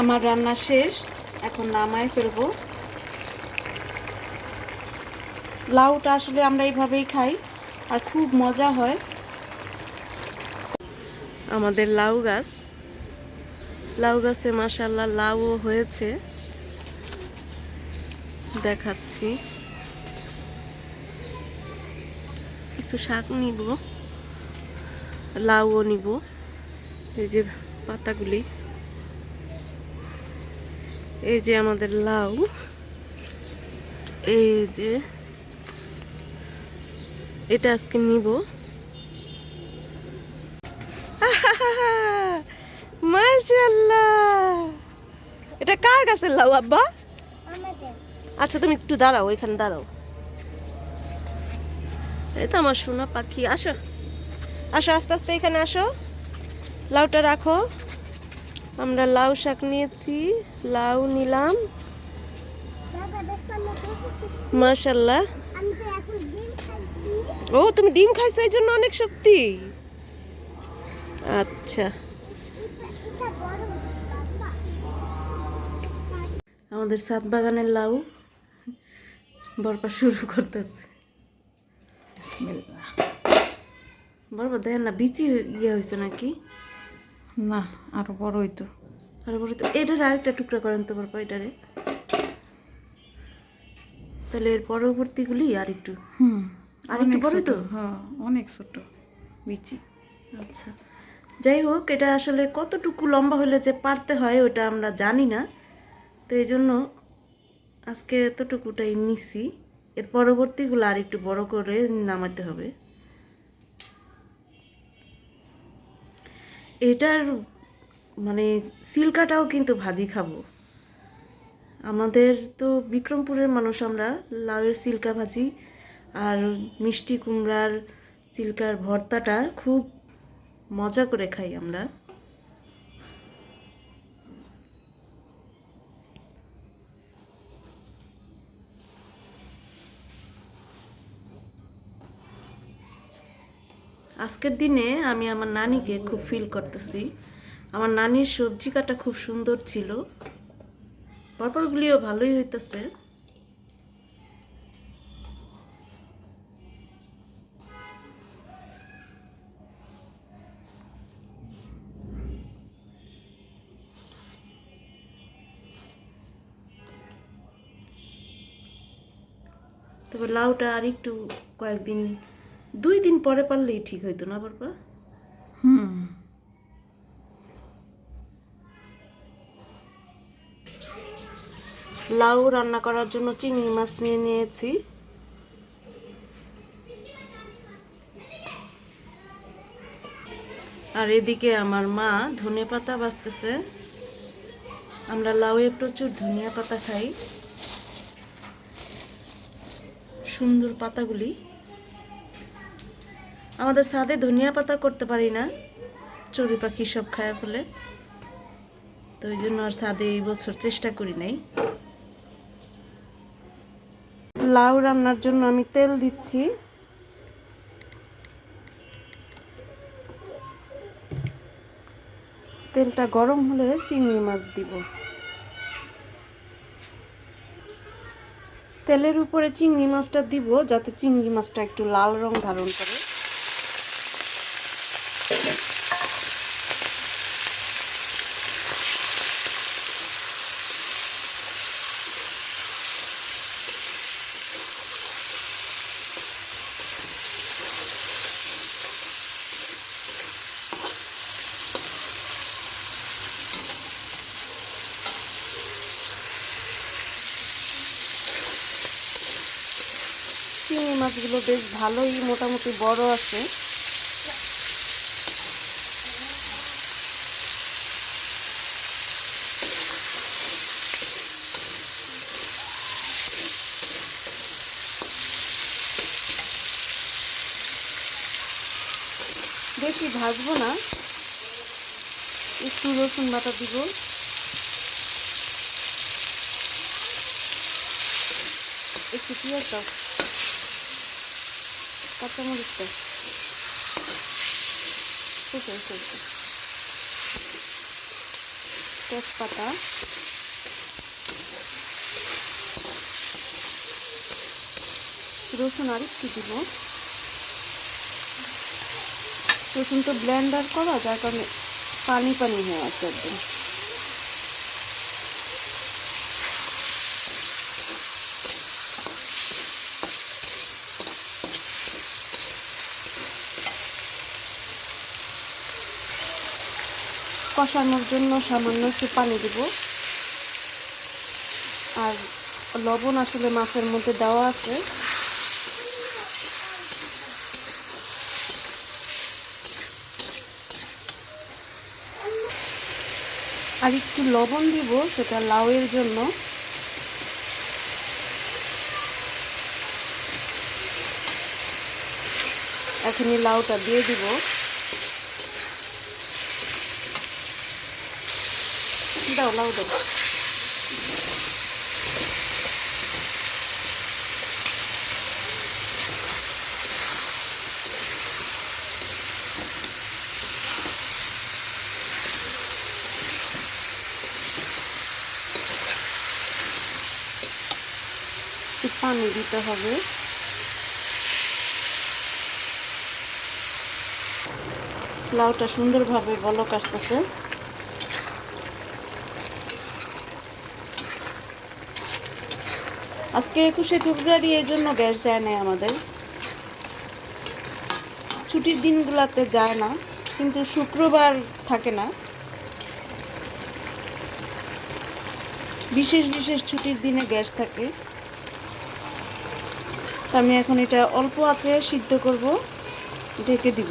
আমার রান্না শেষ, এখন নামায় ফেলব। লাউটা আসলে আমরা এইভাবেই খাই, আর খুব মজা হয়। আমাদের লাউ গাছ। লাউ গাছে মাসাল্লাহ লাউও হয়েছে। দেখাচ্ছি। কিছু শাক নিব, লাউও নিব, এই যে পাতাগুলি। এই যে আমাদের লাউ এই যে এটা আজকে নিব। মাশাল্লাহ এটা কার গাছের লাউ আব্বা? আচ্ছা তুমি একটু দাঁড়াও এখানে দাঁড়াও। এই তো আমার সোনা পাখি আসো। আসো আস্তে আস্তে এখানে আসো। লাউটা রাখো। আমরা লাউ শাক নিয়েছি লাউ নিলাম। মাশাল্লাহ। ও তুমি ডিম খাইছো এই জন্য অনেক শক্তি। আচ্ছা। আমাদের সাত বাগানের লাউ বরপা শুরু করতেছে। বরপা দেখেন না বিচি ইয়ে হয়েছে নাকি? না আরও বড় হইতো। আর বলে তো এটার আরেকটা টুকরা করেন তো বরপা এটারে। তাহলে এর পরবর্তীগুলি আর একটু। হুম আর একটু বড় তো? হ্যাঁ অনেক ছোট বিচি। আচ্ছা। যাই হোক এটা আসলে কতটুকু লম্বা হলে যে পারতে হয় ওটা আমরা জানি না। তো এই জন্য আজকে এতটুকুটাই নিছি। এর পরবর্তীগুলো আর একটু বড় করে নামাতে হবে। এটার মানে সিলকাটাও কিন্তু ভাজি খাব। আমাদের তো বিক্রমপুরের মানুষ আমরা, লাউয়ের সিল্কা ভাজি আর মিষ্টি কুমড়ার সিল্কার ভর্তাটা খুব মজা করে খাই আমরা। আজকের দিনে আমি আমার নানিকে খুব ফিল করতেছি। আমার নানির সবজি কাটা খুব সুন্দর ছিল। পরপরগুলিও ভালোই হইতেছে। তবে লাউটা আর একটু কয়েকদিন দুই দিন পরে পারলেই ঠিক হইতো না বাবা। হুম। লাউ রান্না করার জন্য চিংড়ি মাছ নিয়ে নিয়েছি। আর এদিকে আমার মা ধনে পাতা বাছতেছে আমরা লাউয়ে প্রচুর ধনিয়া পাতা খাই। সুন্দর পাতাগুলি। আমাদের সাদে ধনিয়া পাতা করতে পারি না। চড়ুই পাখি সব খায় ফেলে। তো ওই জন্য আর সাদে এই বছর চেষ্টা করি নাই। লাউ রান্নার জন্য আমি তেল দিচ্ছি। তেলটা গরম হলে চিংড়ি মাছ দিব। তেলের উপরে চিংড়ি মাছটা দিব যাতে চিংড়ি মাছটা একটু লাল রং ধারণ করে চিংড়ি মাছগুলো বেশ ভালোই মোটামুটি বড় আছে। বেশি ভাজবো না। একটু রসুন বাটা দিব। একটু পেঁয়াজ কাঁচামরিচটা। কুচো কুচো তেজপাতা। রসুন আর একটু দিব। রসুন তো ব্লেন্ডার করা, যার কারণে পানি পানি হয়ে আছে একদম। কষানোর জন্য সামান্য একটু পানি দিব। আর লবণ আসলে মাছের মধ্যে দেওয়া আছে। আর একটু লবণ দিব সেটা লাউয়ের জন্য। এখনই লাউটা দিয়ে দিব। দাও লাউ দাও একটু পানি দিতে হবে। লাউটা সুন্দরভাবে বলক আসতেছে। আজকে একুশে ফেব্রুয়ারি, এই জন্য গ্যাস যায় না আমাদের। ছুটির দিনগুলোতে যায় না, কিন্তু শুক্রবার থাকে না। বিশেষ বিশেষ ছুটির দিনে গ্যাস থাকে। আমি এখন এটা অল্প আছে, সিদ্ধ করব, ঢেকে দিব।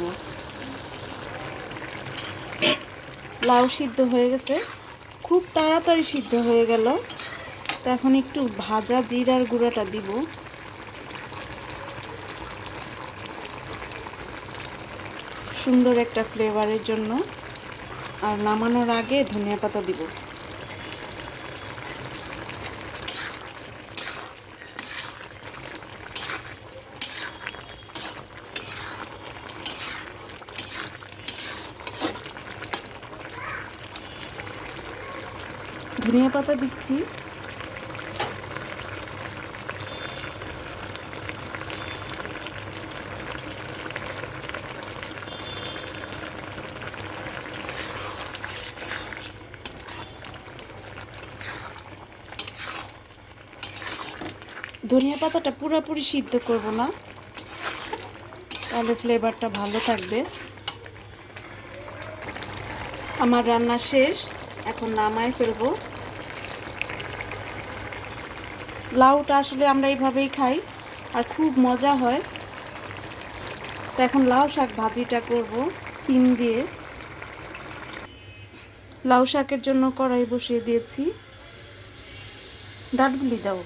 লাউ সিদ্ধ হয়ে গেছে। খুব তাড়াতাড়ি সিদ্ধ হয়ে গেল। তো এখন একটু ভাজা জিরার গুঁড়াটা দিব। সুন্দর একটা ফ্লেভারের জন্য। আর নামানোর আগে ধনিয়া পাতা দিব। ধনিয়া পাতা দিচ্ছি ধনিয়া পাতাটা পুরোপুরি সিদ্ধ করব না। তাহলে ফ্লেভারটা ভালো থাকবে। আমার রান্না শেষ। এখন নামায় ফেলব। লাউটা আসলে আমরা এইভাবেই খাই, আর খুব মজা হয়। তো এখন লাউ শাক ভাজিটা করব সিম দিয়ে। লাউ শাকের জন্য কড়াই বসিয়ে দিয়েছি। ডাটগুলি দাও।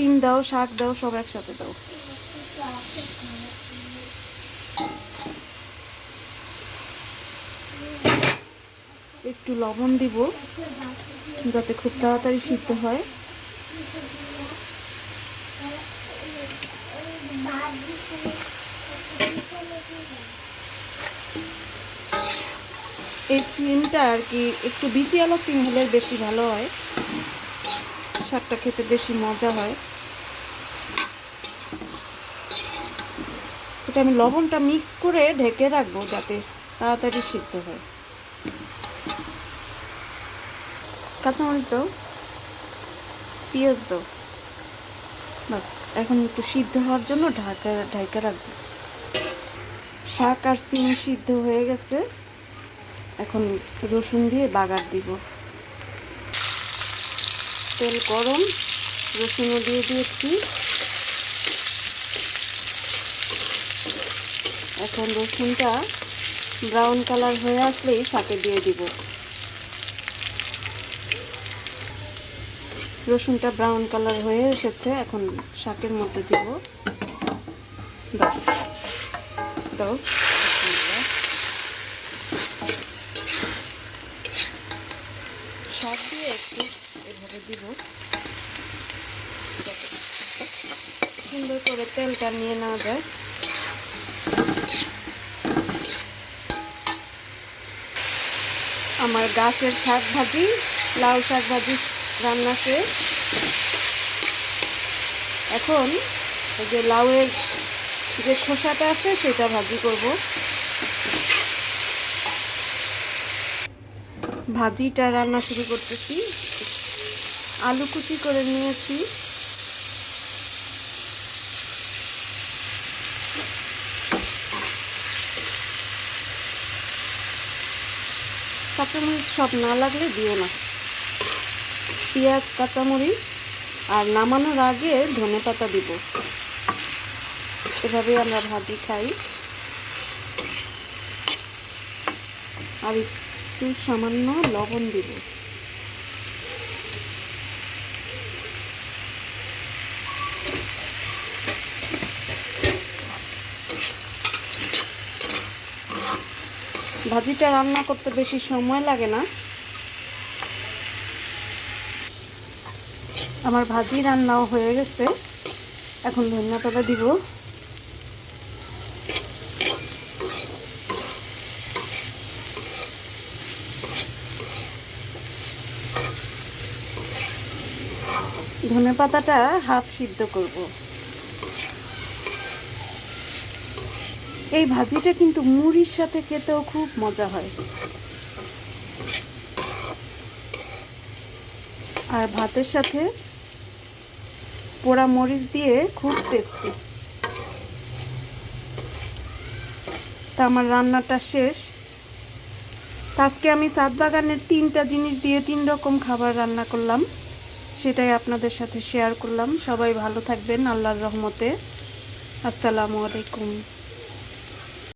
সিম দাও, শাক দাও, সব একসাথে দাও। একটু লবণ দিব, যাতে খুব তাড়াতাড়ি সিদ্ধ হয়। এই সিমটা আর কি, একটু বিচিয়ালা সিম হলে বেশি ভালো হয়। শাকটা খেতে বেশি মজা হয়। এটা আমি লবণটা মিক্স করে ঢেকে রাখব যাতে তাড়াতাড়ি সিদ্ধ হয়। কাঁচামরিচ দাও, পেঁয়াজ দাও বাস এখন একটু সিদ্ধ হওয়ার জন্য ঢাকা ঢাকা রাখব। শাক আর সিম সিদ্ধ হয়ে গেছে, এখন রসুন দিয়ে বাগার দিব। তেল গরম, রসুনও দিয়ে দিয়েছি। এখন রসুনটা ব্রাউন কালার হয়ে আসলেই শাকে দিয়ে দিব। রসুনটা ব্রাউন কালার হয়ে এসেছে, এখন শাকের মধ্যে দিব। শাক দিয়ে একটু এভাবে দিব। সুন্দর করে তেলটা নিয়ে নেওয়া যায়। আমার গাছের শাক ভাজি, লাউ শাক ভাজি রান্না শেষ। এখন যে লাউয়ের যে খোসাটা আছে সেটা ভাজি করব। ভাজিটা রান্না শুরু করতেছি। আলু কুচি করে নিয়েছি। কাঁচামরিচ সব না লাগলে দিও না। পেঁয়াজ, কাঁচামরিচ আর নামানোর আগে ধনে পাতা দিব। এভাবে আমরা ভাজি খাই। আর একটু সামান্য লবণ দিব। ভাজিটা রান্না করতে বেশি সময় লাগে না। আমার ভাজি রান্নাও হয়ে গেছে। এখন ধনিয়া দিব। ধনে পাতাটা হাফ সিদ্ধ করব। এই ভাজিটা কিন্তু মুড়ির সাথে খেতেও খুব মজা হয়। আর ভাতের সাথে পোড়া মরিচ দিয়ে খুব টেস্টি তা আমার রান্নাটা শেষ। আজকে আমি সাত বাগানের তিনটা জিনিস দিয়ে তিন রকম খাবার রান্না করলাম। সেটাই আপনাদের সাথে শেয়ার করলাম। সবাই ভালো থাকবেন, আল্লাহর রহমতে। আসসালামু আলাইকুম।